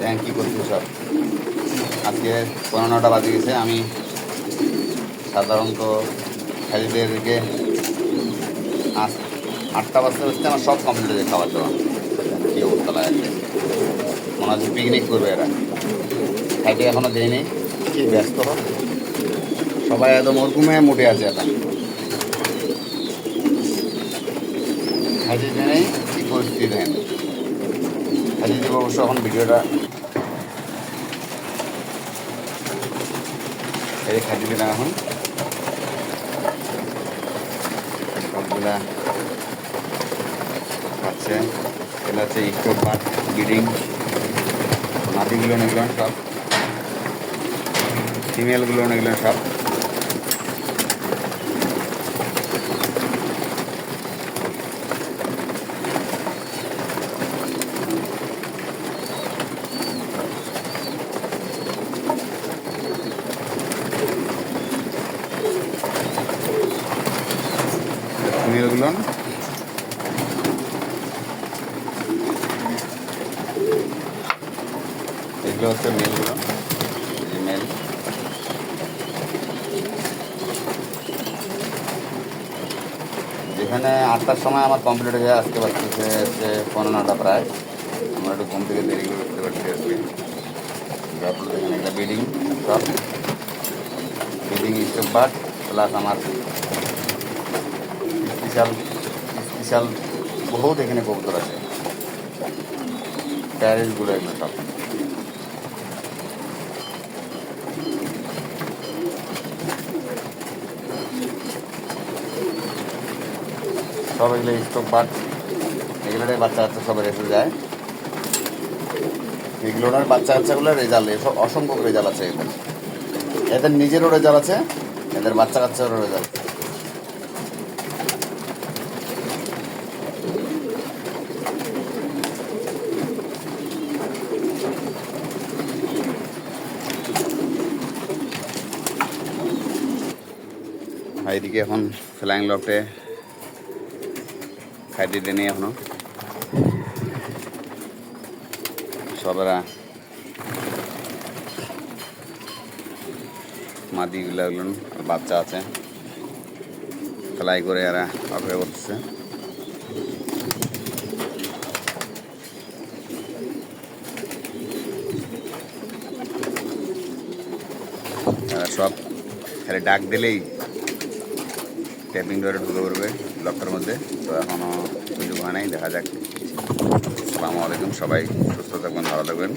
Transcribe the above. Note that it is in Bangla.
দেখেন কী করছি সব? আজকে পনেরোটা বাজে গেছে, আমি সাধারণত খালিদেরকে আজ আটটা বাজতে বাজতে আমার সব কমপ্লিট হয়ে যায় খাবার দাবার। কী অবস্থা লাগে মনে হচ্ছে পিকনিক করবে এরা। খাইতে এখনও দেয়নি। কি ব্যস্ত সবাই একদম ওরকমে মোটে আছে এখন খাইতে দেয় কি পরিস্থিতি দেখেন খাইতে দেবো অবশ্য এখন ভিডিওটা। এই খাইতে দিলাম এখন। সবগুলা খাচ্ছে। এগুলো হচ্ছে স্টোভ পাট ব্রিডিং নাতিগুলো এগুলো সব। ফিমেলগুলো এগুলো সব। ফিমেলগুলো এগুলো হচ্ছে মেলগুলো মেল। যেখানে আটটার সময় আমার কমপ্লিট হয়ে যায়, আজকে বাচ্চাছে হচ্ছে পনেরোটা প্রায়। আমরা একটু ঘুম থেকে দেরি করে উঠতে পারছি আজকে তারপরে দেখেন একটা বিল্ডিং সব বিল্ডিং স্টেপ বাট প্লাস আমার স্পেশাল বিশাল বহুত এখানে কবুতর আছে। প্যারেসগুলো এগুলো সব সব এগুলো স্টক বাট এগুলোর বাচ্চা কাচ্চা সব রেসে যায়। এগুলোর বাচ্চা কাচ্চাগুলো রেজাল্ট, এসব অসংখ্য রেজাল্ট আছে এদের। এদের নিজেরও রেজাল্ট আছে, এদের বাচ্চা কাচ্চারও রেজাল্ট আর এখন ফ্লাইং লফটে খাইতে দেনি এখনও। সবেরা মাদিগুলো আর বাচ্চা আছে। ফ্লাই করে এরা অপেক্ষা করতেছে। সব খালি ডাক দিলেই ট্যাপিং ডোরে ঢুকে পড়বে লকটার মধ্যে। তো এখনও সুযোগ হয় নাই, দেখা যাক। আসসালামু আলাইকুম সবাই, সুস্থ থাকবেন, ভালো থাকবেন।